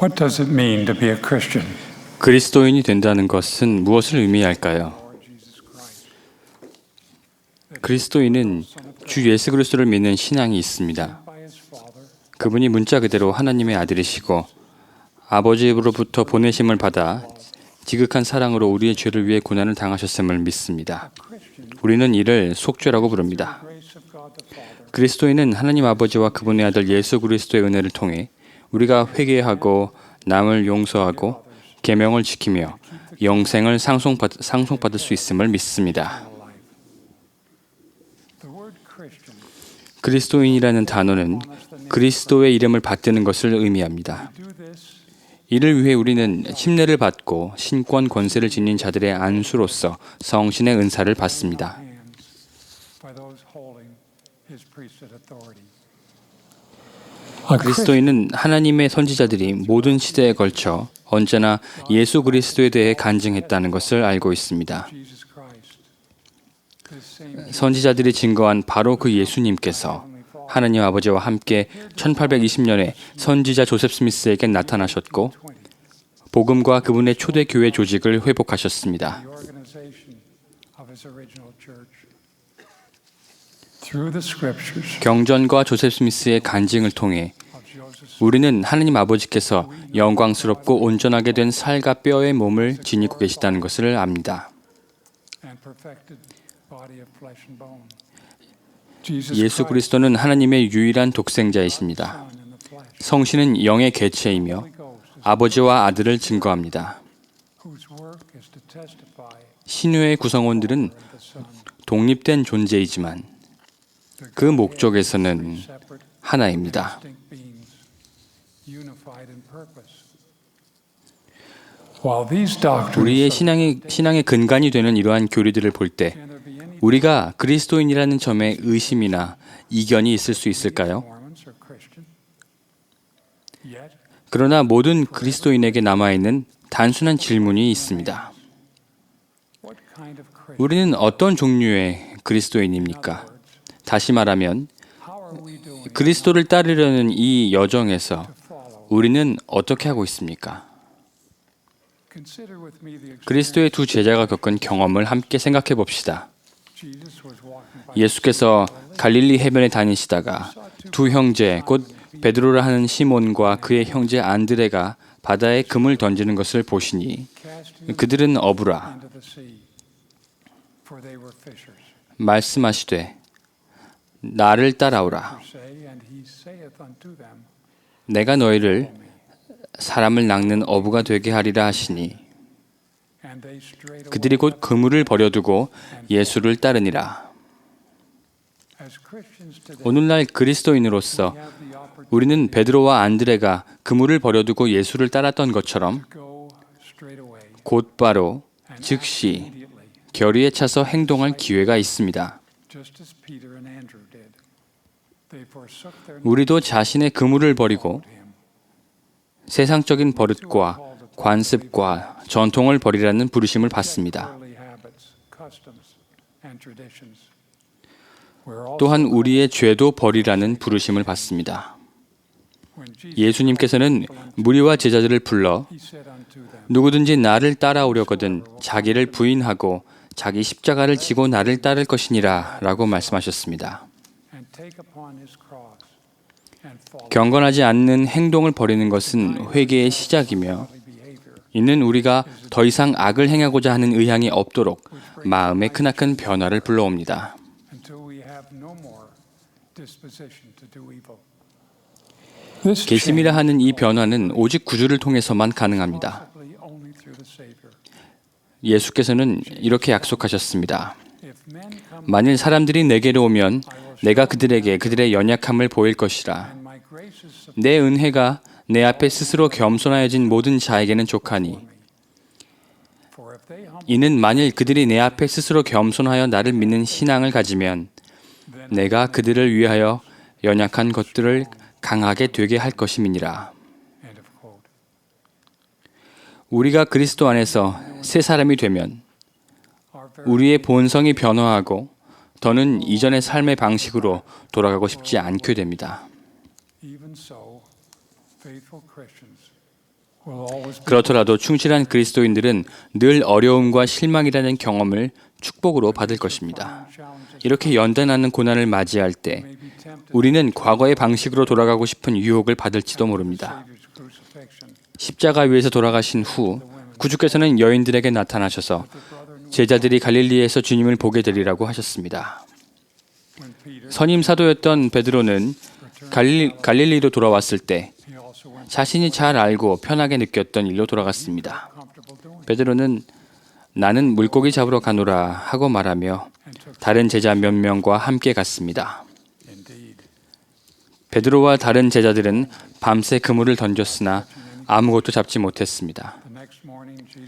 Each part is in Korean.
What does it mean to be a Christian? 그리스도인이 된다는 것은 무엇을 의미할까요? 그리스도인은 주 예수 그리스도를 믿는 신앙이 있습니다. 그분이 문자 그대로 하나님의 아들이시고 아버지로부터 보내심을 받아 지극한 사랑으로 우리의 죄를 위해 고난을 당하셨음을 믿습니다. 우리는 이를 속죄라고 부릅니다. 그리스도인은 하나님 아버지와 그분의 아들 예수 그리스도의 은혜를 통해 우리가 회개하고 남을 용서하고 계명을 지키며 영생을 상속받, 상속받을 수 있음을 믿습니다. 그리스도인이라는 단어는 그리스도의 이름을 받드는 것을 의미합니다. 이를 위해 우리는 침례를 받고 신권 권세를 지닌 자들의 안수로서 성신의 은사를 받습니다. Authority. 그리스도인은 하나님의 선지자들이 모든 시대에 걸쳐 언제나 예수 그리스도에 대해 간증했다는 것을 알고 있습니다. 선지자들이 증거한 바로 그 예수님께서 하나님 아버지와 함께 1820년에 선지자 조셉 스미스에게 나타나셨고 20, 복음과 그분의 초대 교회 조직을 회복하셨습니다. 경전과 조셉 스미스의 간증을 통해 우리는 하나님 아버지께서 영광스럽고 온전하게 된 살과 뼈의 몸을 지니고 계시다는 것을 압니다. 예수 그리스도는 하나님의 유일한 독생자이십니다. 성신은 영의 개체이며 아버지와 아들을 증거합니다. 신유의 구성원들은. 독립된 존재이지만 그 목적에서는 하나입니다. 우리의 신앙의 신앙의 근간이 되는 이러한 교리들을 볼 때 우리가 그리스도인이라는 점에 의심이나 이견이 있을 수 있을까요? 그러나 모든 그리스도인에게 남아 있는 단순한 질문이 있습니다. 우리는 어떤 종류의 그리스도인입니까? 다시 말하면 그리스도를 따르려는 이 여정에서? 우리는 어떻게 하고 있습니까? 그리스도의 두 제자가 겪은 경험을 함께 생각해 봅시다. 예수께서 갈릴리 해변에 다니시다가 두 형제 곧 베드로라 하는 시몬과 그의 형제 안드레가 바다에 금을 던지는 것을 보시니 그들은 어부라. 말씀하시되 나를 따라오라 내가 너희를 사람을 낚는 어부가 되게 하리라 하시니 그들이 곧 그물을 버려두고 예수를 따르니라 오늘날 그리스도인으로서 우리는 베드로와 안드레가 그물을 버려두고 예수를 따랐던 것처럼 곧바로 즉시 결의에 차서 행동할 기회가 있습니다. Just as Peter and Andrew did. They forsook their 우리도 자신의 그물을 버리고. 세상적인 버릇과 관습과 전통을 버리라는 부르심을 받습니다. Worldly habits, customs, and traditions. We're also 또한 우리의 죄도 버리라는 부르심을 받습니다. 예수님께서는 무리와 제자들을 불러 누구든지 나를 따라오려거든 자기를 부인하고 자기 십자가를 지고 나를 따를 것이니라 라고 말씀하셨습니다. 경건하지 않는 행동을 버리는 것은 회개의 시작이며. 이는 우리가 더 이상 악을 행하고자 하는 의향이 없도록 마음의 크나큰 변화를 불러옵니다. until we have no more disposition to do evil. This 계심이라 하는 이 변화는 오직 구주를 통해서만 가능합니다. 예수께서는 이렇게 약속하셨습니다. 만일 사람들이 내게로 오면 내가 그들에게 그들의 연약함을 보일 것이라. 내 은혜가 내 앞에 스스로 겸손하여진 모든 자에게는 족하니 이는 만일 그들이 내 앞에 스스로 겸손하여 나를 믿는 신앙을 가지면 내가 그들을 위하여 연약한 것들을 강하게 되게 할 것임이니라. 우리가 그리스도 안에서 새 사람이 되면 우리의 본성이 변화하고 더는 이전의 삶의 방식으로 돌아가고 싶지 않게 됩니다. 그렇더라도 충실한 그리스도인들은 늘 어려움과 실망이라는 경험을 축복으로 받을 것입니다. 이렇게 연단하는 고난을 맞이할 때 우리는 과거의 방식으로 돌아가고 싶은 유혹을 받을지도 모릅니다. 십자가 위에서 돌아가신 후 구주께서는 여인들에게 나타나셔서 제자들이 갈릴리에서 주님을 보게 되리라고 하셨습니다. 선임 사도였던 베드로는 갈릴, 갈릴리로 돌아왔을 때 자신이 잘 알고 편하게 느꼈던 일로 돌아갔습니다. 베드로는 나는 물고기 잡으러 가노라 하고 말하며 다른 제자 몇 명과 함께 갔습니다. 베드로와 다른 제자들은 밤새 그물을 던졌으나 아무것도 잡지 못했습니다.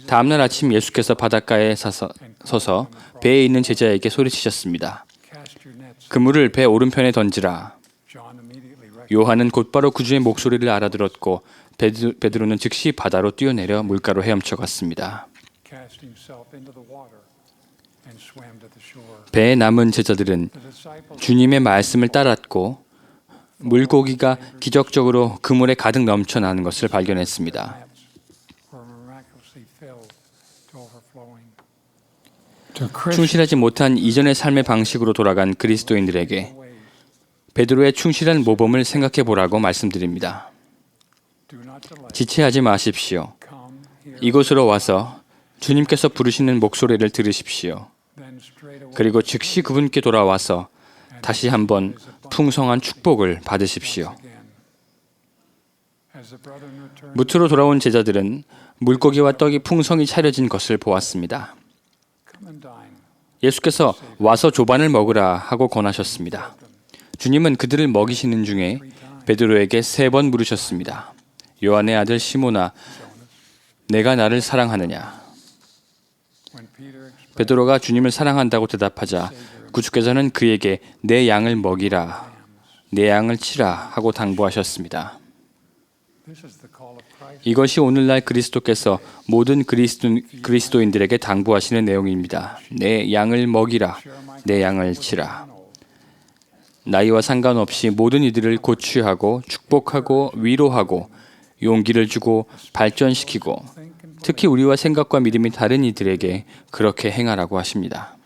다음날 아침 예수께서 바닷가에 서서, 서서 배에 있는 제자에게 소리치셨습니다. 그물을 배 오른편에 던지라. 요한은 곧바로 구주의 목소리를 알아들었고 베드, 베드로는 즉시 바다로 뛰어내려 물가로 헤엄쳐 갔습니다. 배에 남은 제자들은 주님의 말씀을 따랐고 물고기가 기적적으로 그물에 가득 넘쳐나는 것을 발견했습니다. 충실하지 못한 이전의 삶의 방식으로 돌아간 그리스도인들에게 베드로의 충실한 모범을 생각해 보라고 말씀드립니다. 지체하지 마십시오. 이곳으로 와서 주님께서 부르시는 목소리를 들으십시오. 그리고 즉시 그분께 돌아와서 다시 한번 풍성한 축복을 받으십시오. 무트로 돌아온 제자들은 물고기와 떡이 풍성히 차려진 것을 보았습니다. 예수께서 와서 조반을 먹으라 하고 권하셨습니다. 주님은 그들을 먹이시는 중에 베드로에게 세 번 물으셨습니다. 요한의 아들 시모나, 내가 나를 사랑하느냐? Expressed 베드로가 주님을 사랑한다고 대답하자 구주께서는 그에게 내 양을 먹이라, 내 양을 치라 하고 당부하셨습니다. 이것이 오늘날 그리스도께서 모든 그리스도, 그리스도 인들에게 당부하시는 내용입니다. 내 양을 먹이라, 내 양을 치라. 나이와 상관없이 모든 이들을 고취하고 축복하고 위로하고 용기를 주고 발전시키고 특히 우리와 생각과 믿음이 다른 이들에게 그렇게 행하라고 하십니다.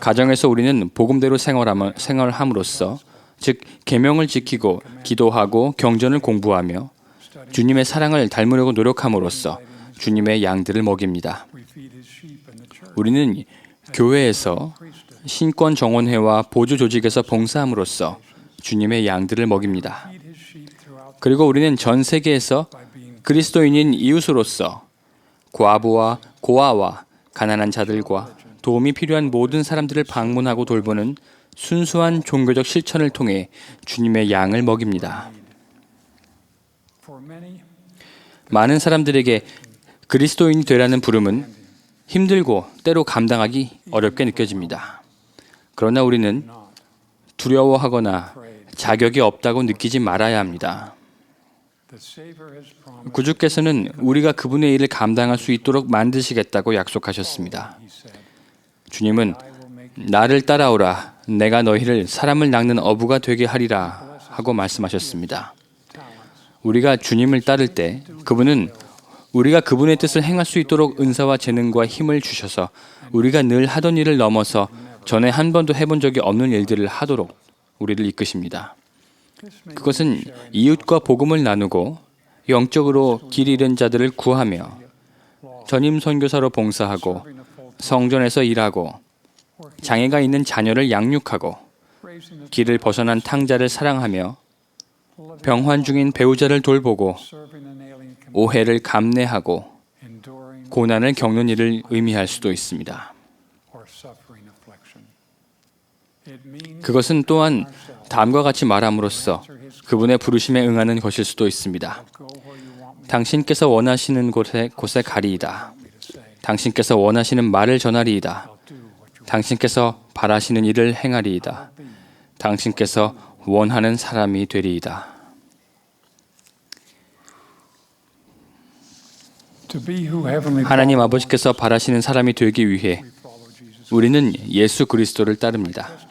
가정에서 우리는 복음대로 생활함, 생활함으로써 즉 계명을 지키고 기도하고 경전을 공부하며 주님의 사랑을 닮으려고 노력함으로써 주님의 양들을 먹입니다. 우리는 교회에서 신권 정원회와 보조 조직에서 봉사함으로써 주님의 양들을 먹입니다. 그리고 우리는 전 세계에서 그리스도인인 이웃으로서 과부와 고아와 가난한 자들과 도움이 필요한 모든 사람들을 방문하고 돌보는 순수한 종교적 실천을 통해 주님의 양을 먹입니다. 많은 사람들에게 그리스도인이 되라는 부름은 힘들고 때로 감당하기 어렵게 느껴집니다. 그러나 우리는 두려워하거나. 자격이 없다고 느끼지 말아야 합니다. 구주께서는 우리가 그분의 일을 감당할 수 있도록 만드시겠다고 약속하셨습니다. 주님은 나를 따라오라. 내가 너희를 사람을 낚는 어부가 되게 하리라 하고 말씀하셨습니다. 우리가 주님을 따를 때 그분은 우리가 그분의 뜻을 행할 수 있도록 은사와 재능과 힘을 주셔서 우리가 늘 하던 일을 넘어서 전에 한 번도 해본 적이 없는 일들을 하도록 우리를 이끄십니다. 그것은 이웃과 복음을 나누고 영적으로 길 잃은 자들을 구하며 전임 선교사로 봉사하고 성전에서 일하고 장애가 있는 자녀를 양육하고 길을 벗어난 탕자를 사랑하며 병환 중인 배우자를 돌보고 오해를 감내하고 고난을 겪는 일을 의미할 수도 있습니다. 그것은 또한 다음과 같이 말함으로써 그분의 부르심에 응하는 것일 수도 있습니다. 당신께서 원하시는 곳에 곳에 가리이다. 당신께서 원하시는 말을 전하리이다. 당신께서 바라시는 일을 행하리이다. 당신께서 원하는 사람이 되리이다. 하나님 아버지께서 바라시는 사람이 되기 위해. 우리는 예수 그리스도를 따릅니다.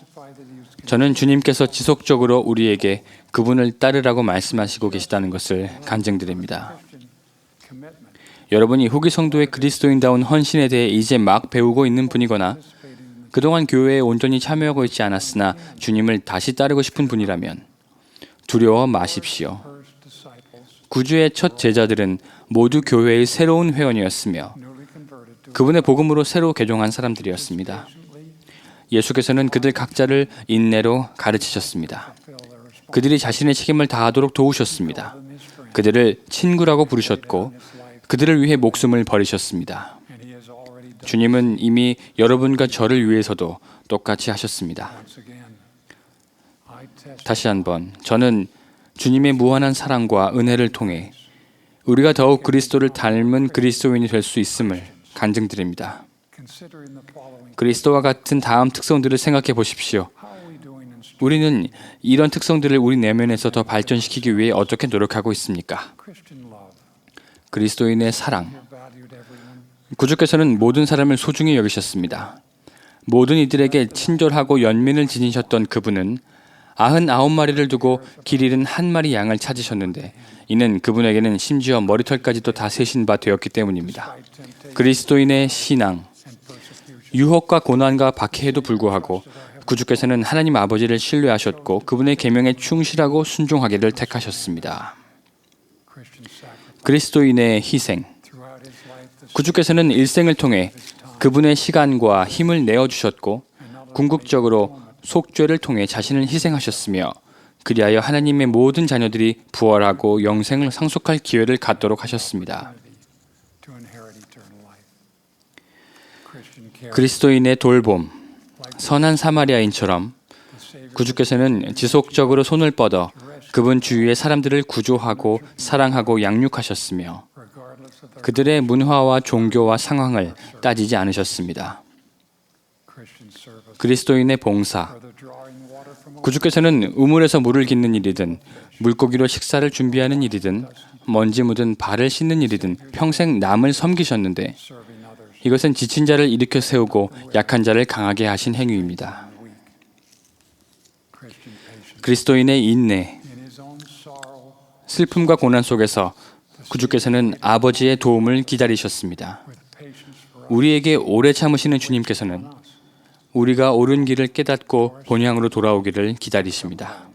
저는 주님께서 지속적으로 우리에게 그분을 따르라고 말씀하시고 계시다는 것을 간증드립니다. 여러분이 후기 성도의 그리스도인다운 헌신에 대해 이제 막 배우고 있는 분이거나 그동안 교회에 온전히 참여하고 있지 않았으나 주님을 다시 따르고 싶은 분이라면 두려워 마십시오. 구주의 첫 제자들은 모두 교회의 새로운 회원이었으며 그분의 복음으로 새로 개종한 사람들이었습니다. 예수께서는 그들 각자를 인내로 가르치셨습니다. 그들이 자신의 책임을 다하도록 도우셨습니다. 그들을 친구라고 부르셨고 그들을 위해 목숨을 버리셨습니다. 주님은 이미 여러분과 저를 위해서도 똑같이 하셨습니다. 다시 한번 저는 주님의 무한한 사랑과 은혜를 통해 우리가 더욱 그리스도를 닮은 그리스도인이 될 수 있음을 간증드립니다. 그리스도와 같은 다음 특성들을 생각해 보십시오. 우리는 이런 특성들을 우리 내면에서 더 발전시키기 위해 어떻게 노력하고 있습니까? 그리스도인의 사랑. 구주께서는 모든 사람을 소중히 여기셨습니다. 모든 이들에게 친절하고 연민을 지니셨던 그분은 아흔 아홉 마리를 두고 길 잃은 한 마리 양을 찾으셨는데 이는 그분에게는 심지어 머리털까지도 다 세신 바 되었기 때문입니다. 그리스도인의 신앙. 유혹과 고난과 박해에도 불구하고 구주께서는 하나님 아버지를 신뢰하셨고 그분의 계명에 충실하고 순종하기를 택하셨습니다. 그리스도인의 희생, 구주께서는 일생을 통해 그분의 시간과 힘을 내어 주셨고 궁극적으로 속죄를 통해 자신을 희생하셨으며 그리하여 하나님의 모든 자녀들이 부활하고 영생을 상속할 기회를 갖도록 하셨습니다. 그리스도인의 돌봄, 선한 사마리아인처럼 구주께서는 지속적으로 손을 뻗어 그분 주위의 사람들을 구조하고 사랑하고 양육하셨으며 그들의 문화와 종교와 상황을 따지지 않으셨습니다. 그리스도인의 봉사, 구주께서는 우물에서 물을 깃는 일이든 물고기로 식사를 준비하는 일이든 먼지 묻은 발을 씻는 일이든 평생 남을 섬기셨는데 이것은 지친 자를 일으켜 세우고 약한 자를 강하게 하신 행위입니다. 그리스도인의 인내, 슬픔과 고난 속에서 구주께서는 아버지의 도움을 기다리셨습니다. 우리에게 오래 참으시는 주님께서는 우리가 옳은 길을 깨닫고 본향으로 돌아오기를 기다리십니다.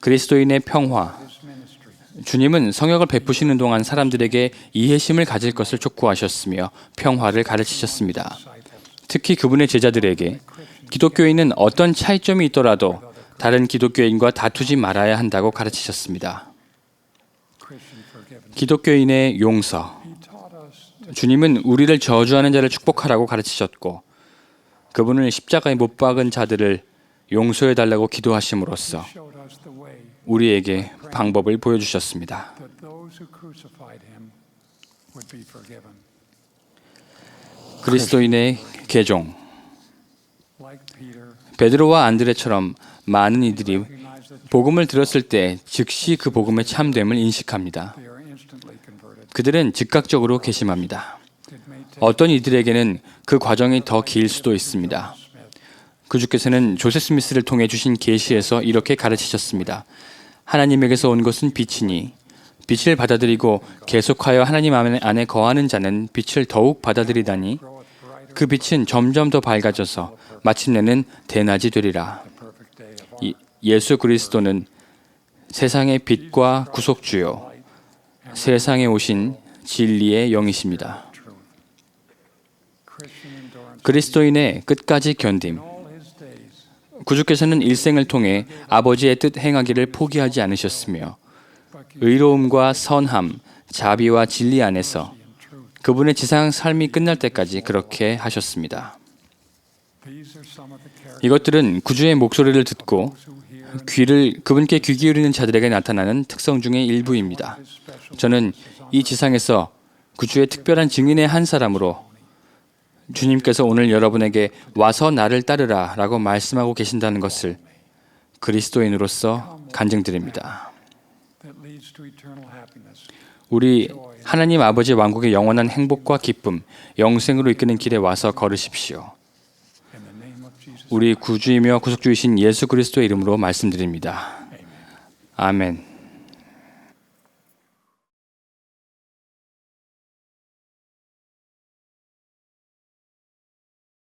그리스도인의 평화. 주님은 성역을 베푸시는 동안 사람들에게 이해심을 가질 것을 촉구하셨으며 평화를 가르치셨습니다. 특히 그분의 제자들에게 기독교인은 어떤 차이점이 있더라도 다른 기독교인과 다투지 말아야 한다고 가르치셨습니다. 기독교인의 용서. 주님은 우리를 저주하는 자를 축복하라고 가르치셨고 그분을 십자가에 못 박은 자들을 용서해 달라고 기도하심으로써 우리에게 방법을 보여주셨습니다. 그리스도인의 개종 베드로와 안드레처럼 많은 이들이 복음을 들었을 때 즉시 그 복음의 참됨을 인식합니다. 그들은 즉각적으로 개심합니다. 어떤 이들에게는 그 과정이 더 길 수도 있습니다. Smith. 그주께서는 조세 스미스를 통해 주신 계시에서 이렇게 가르치셨습니다. 하나님에게서 온 것은 빛이니 빛을 받아들이고 계속하여 하나님 안에 거하는 자는 빛을 더욱 받아들이다니 그 빛은 점점 더 밝아져서 마침내는 대낮이 되리라. 예수 그리스도는 세상의 빛과 구속주요 세상에 오신 진리의 영이십니다. 그리스도인의 끝까지 견딤. 구주께서는 일생을 통해 아버지의 뜻 행하기를 포기하지 않으셨으며 의로움과 선함, 자비와 진리 안에서. 그분의 지상 삶이 끝날 때까지 그렇게 하셨습니다. 이것들은 구주의 목소리를 듣고 귀를 그분께 귀 기울이는 자들에게 나타나는 특성 중의 일부입니다. 저는 이 지상에서 구주의 특별한 증인의 한 사람으로 주님께서 오늘 여러분에게 와서 나를 따르라 라고 말씀하고 계신다는 것을 그리스도인으로서 간증드립니다. 우리 하나님 아버지 왕국의 영원한 행복과 기쁨, 영생으로 이끄는 길에 와서 걸으십시오. 우리 구주이며 구속주이신 예수 그리스도의 이름으로 말씀드립니다. 아멘.